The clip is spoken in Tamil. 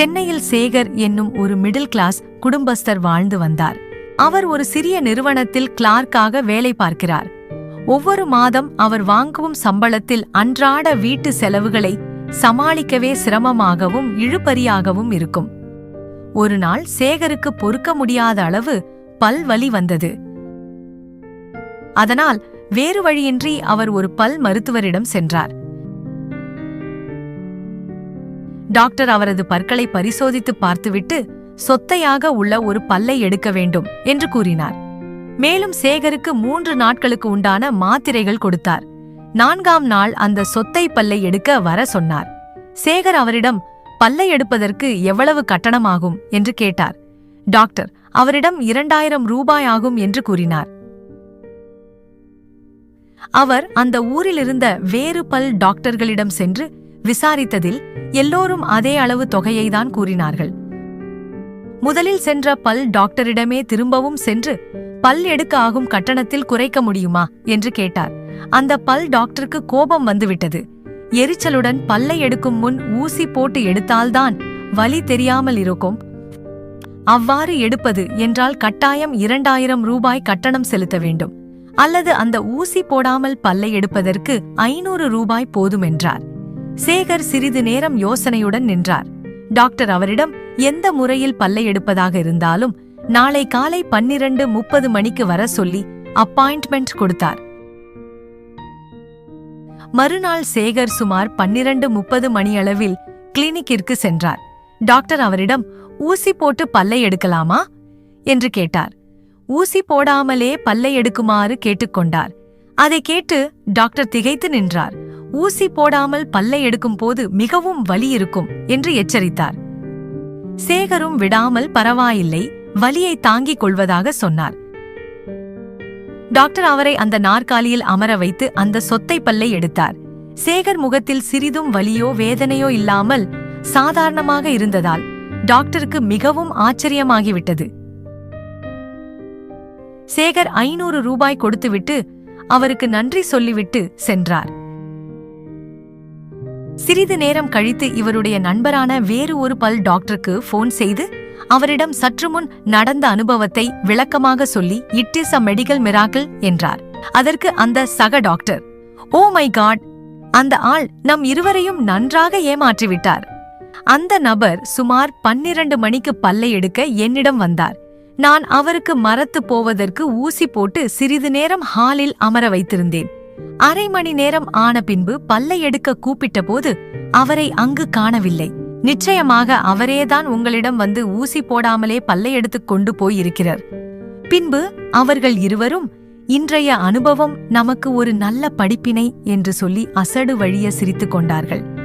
சென்னையில் சேகர் என்னும் ஒரு மிடில் கிளாஸ் குடும்பஸ்தர் வாழ்ந்து வந்தார். அவர் ஒரு சிறிய நிறுவனத்தில் கிளார்க்காக வேலை பார்க்கிறார். ஒவ்வொரு மாதம் அவர் வாங்கும் சம்பளத்தில் அன்றாட வீட்டு செலவுகளை சமாளிக்கவே சிரமமாகவும் இழுபறியாகவும் இருக்கும். ஒரு நாள் சேகருக்கு பொறுக்க முடியாத அளவு பல்வலி வந்தது. அதனால் வேறு வழியின்றி அவர் ஒரு பல் மருத்துவரிடம் சென்றார். டாக்டர் அவரது பற்களை பரிசோதித்து பார்த்துவிட்டு சொத்தையாக உள்ள ஒரு பல்லை எடுக்க வேண்டும் என்று கூறினார். மேலும் சேகருக்கு மூன்று நாட்களுக்கு உண்டான மாத்திரைகள் கொடுத்தார். நான்காம் நாள் அந்த சொத்தை பல்லை எடுக்க வர சொன்னார். சேகர் அவரிடம் பல்லை எடுப்பதற்கு எவ்வளவு கட்டணமாகும்? என்று கேட்டார். டாக்டர் அவரிடம் இரண்டாயிரம் ரூபாய் ஆகும் என்று கூறினார். அவர் அந்த ஊரிலிருந்த வேறு பல் டாக்டர்களிடம் சென்று விசாரித்ததில் எல்லோரும் அதே அளவு தொகையை தான் கூறினார்கள். முதலில் சென்ற பல் டாக்டரிடமே திரும்பவும் சென்று பல் எடுக்க ஆகும் கட்டணத்தில் குறைக்க முடியுமா? என்று கேட்டார். அந்த பல் டாக்டருக்கு கோபம் வந்துவிட்டது. எரிச்சலுடன் பல்லை எடுக்கும் முன் ஊசி போட்டு எடுத்தால்தான் வலி தெரியாமல் இருக்கும். அவ்வாறு எடுப்பது என்றால் கட்டாயம் இரண்டாயிரம் ரூபாய் கட்டணம் செலுத்த வேண்டும். அல்லது அந்த ஊசி போடாமல் பல்லை எடுப்பதற்கு ஐநூறு ரூபாய் போதும் என்றார். சேகர் சிறிது நேரம் யோசனையுடன் நின்றார். டாக்டர் அவரிடம் எந்த முறையில் பல்லை எடுப்பதாக இருந்தாலும் நாளை காலை பன்னிரண்டு முப்பது மணிக்கு வர சொல்லி அப்பாயின்ட்மெண்ட் கொடுத்தார். மறுநாள் சேகர் சுமார் பன்னிரண்டு முப்பது மணியளவில் கிளினிக்கிற்கு சென்றார். டாக்டர் அவரிடம் ஊசி போட்டு பல்லை எடுக்கலாமா? என்று கேட்டார். ஊசி போடாமலே பல்லை எடுக்குமாறு கேட்டுக்கொண்டார். அதை கேட்டு டாக்டர் திகைத்து நின்றார். ஊசி போடாமல் பல்லை எடுக்கும் போது மிகவும் வலி இருக்கும் என்று எச்சரித்தார். சேகரும் விடாமல் பரவாயில்லை வலியை தாங்கிக் கொள்வதாக சொன்னார். டாக்டர் அவரை அந்த நாற்காலியில் அமர வைத்து அந்த சொத்தை பல்லை எடுத்தார். சேகர் முகத்தில் சிறிதும் வலியோ வேதனையோ இல்லாமல் சாதாரணமாக இருந்ததால் டாக்டருக்கு மிகவும் ஆச்சரியமாகிவிட்டது. சேகர் ஐநூறு ரூபாய் கொடுத்துவிட்டு அவருக்கு நன்றி சொல்லிவிட்டு சென்றார். சிறிது நேரம் கழித்து இவருடைய நண்பரான வேறு ஒரு பல் டாக்டருக்கு போன் செய்து அவரிடம் சற்று முன் நடந்த அனுபவத்தை விளக்கமாக சொல்லி it is a medical miracle என்றார். அதற்கு அந்த சக டாக்டர் ஓ மை காட்! அந்த ஆள் நம் இருவரையும் நன்றாக ஏமாற்றிவிட்டார் அந்த நபர் சுமார் பன்னிரண்டு மணிக்கு பல்லை எடுக்க என்னிடம் வந்தார். நான் அவருக்கு மரத்து போவதற்கு ஊசி போட்டு சிறிது நேரம் ஹாலில் அமர வைத்திருந்தேன். அரை மணி நேரம் ஆன பின்பு பல்லை எடுக்க கூப்பிட்டபோது அவரை அங்கு காணவில்லை. நிச்சயமாக அவரேதான் உங்களிடம் வந்து ஊசி போடாமலே பல்லை எடுத்துக் கொண்டு போயிருக்கிறார். பின்பு அவர்கள் இருவரும் இன்றைய அனுபவம் நமக்கு ஒரு நல்ல படிப்பினை என்று சொல்லி அசடு வழிய சிரித்துக் கொண்டார்கள்.